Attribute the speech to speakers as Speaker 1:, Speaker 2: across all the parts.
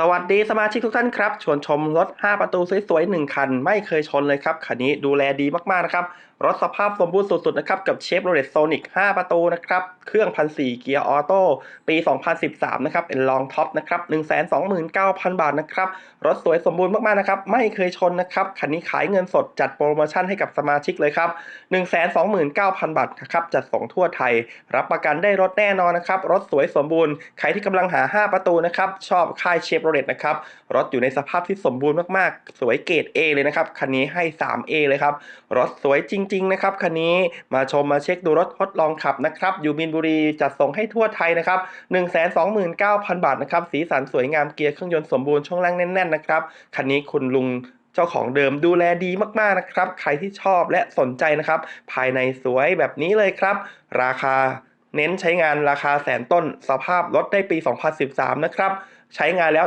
Speaker 1: สวัสดีสมาชิกทุกท่านครับ ชวนชมรถ 5 ประตูสวยๆ 1 คัน ไม่เคยชนเลยครับ คันนี้ดูแลดีมากๆ นะครับ รถสภาพสมบูรณ์สุดๆ นะครับ กับเชฟโรเลตโซนิก5 ประตูนะครับ เครื่องพันสี่เกียร์ออโต้ปี 2013 นะครับ เป็นลองท็อปนะครับ 129,000 บาทนะครับ รถสวยสมบูรณ์มากๆ นะครับ ไม่เคยชนนะครับ คันนี้ขายเงินสดจัดโปรโมชั่นให้กับสมาชิกเลยครับ 129,000 บาทนะครับจัดส่งทั่วไทย รับประกันได้รถแน่นอนนะครับรถสวยสมบูรณ์ใครที่กำลังหา 5 ประตูนะครับชอบค่ายเชฟโรเลตนะครับ รถอยู่ในสภาพที่สมบูรณ์มากๆ สวยเกรด A เลยนะครับ คันนี้ให้ 3A เลยครับ รถสวยจริง ๆ นะครับ คันนี้มาชมมาเช็คดูรถทดลองขับนะครับ อยู่มินบุรีจัดส่งให้ทั่วไทยนะครับ 129,000 บาทนะครับ สีสันสวยงามเกียร์เครื่องยนต์สมบูรณ์ช่วงล่างแน่น ๆ นะครับ คันนี้คุณลุงเจ้าของเดิมดูแลดีมากๆนะครับ ใครที่ชอบและสนใจนะครับ ภายในสวยแบบนี้เลยครับ ราคาเน้นใช้งานราคาแสนต้น สภาพรถได้ปี 2013 นะครับ ใช้งานแล้ว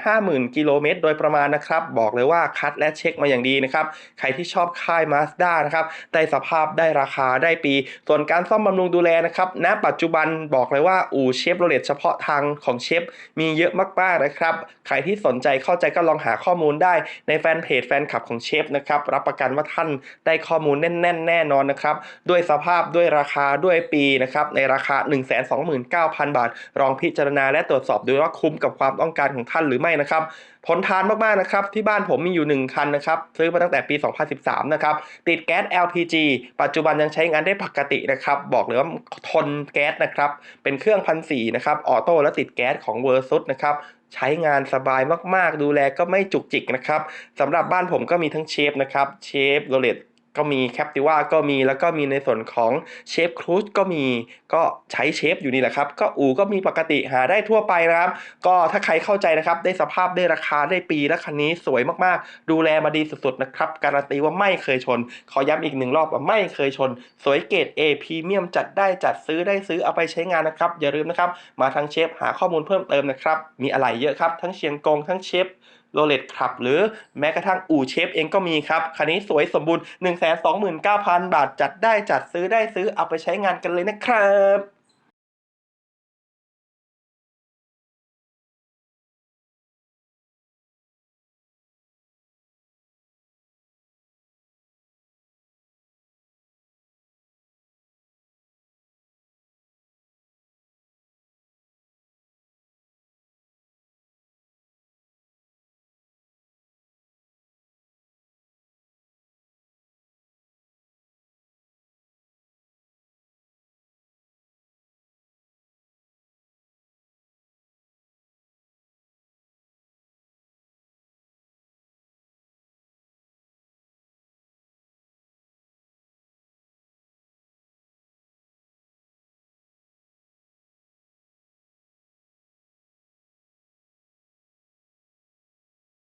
Speaker 1: 150,000 กิโลเมตรโดยประมาณนะครับ บอกเลยว่าคัดและเช็คมาอย่างดีนะครับ ใครที่ชอบค่าย Mazda นะครับ ได้สภาพได้ราคาได้ปี ส่วนการซ่อมบำรุงดูแลนะครับณปัจจุบันบอกเลยว่าอู่เชฟโรเลตเฉพาะทางของเชฟมีเยอะมากๆนะครับ ใครที่สนใจเข้าใจก็ลองหาข้อมูลได้ในแฟนเพจแฟนคลับของเชฟนะครับ รับประกันว่าท่านได้ข้อมูลแน่นๆแน่นอนนะครับ ด้วยสภาพด้วยราคาด้วยปีนะครับในราคา 129,000 บาทลองพิจารณาและตรวจสอบดูว่าคุ้มกับความความต้องการของท่านหรือไม่นะครับผลทานมากๆนะครับที่บ้านผมมีอยู่ 1 คันนะครับซื้อมาตั้งแต่ปี 2013 นะครับติดแก๊ส LPG ปัจจุบันยังใช้งานได้ปกตินะครับบอกเลยว่าทนแก๊สนะครับเป็นเครื่องพันสีนะครับออโต้และติดแก๊สของเวอร์ซุสนะครับใช้งานสบายมากๆ ดูแลก็ไม่จุกจิกนะครับสำหรับบ้านผมก็มีทั้งเชฟนะครับเชฟโรเลต ก็มีแคปติว่าก็มีแล้วก็มีในส่วนของเชฟครูซก็มีก็ใช้เชฟอยู่นี่แหละครับ ก็อูก็มีปกติหาได้ทั่วไปนะครับ ก็ถ้าใครเข้าใจนะครับ ได้สภาพได้ราคาได้ปีและคันนี้สวยมากๆ ดูแลมาดีสุดๆนะครับ การันตีว่าไม่เคยชน ขอย้ำอีกหนึ่งรอบว่าไม่เคยชน สวยเกรด A พรีเมียมจัดได้จัดซื้อได้ซื้อเอาไปใช้งานนะครับ อย่าลืมนะครับ มาทางเชฟหาข้อมูลเพิ่มเติมนะครับมีอะไรเยอะครับ ทั้งเชียงกงทั้งเชฟโรเลตครับหรือแม้กระทั่งอู่เชฟเองก็มีครับ คันนี้สวยสมบูรณ์ 129,000 บาทจัดได้จัดซื้อได้ซื้อเอาไปใช้งานกันเลยนะครับ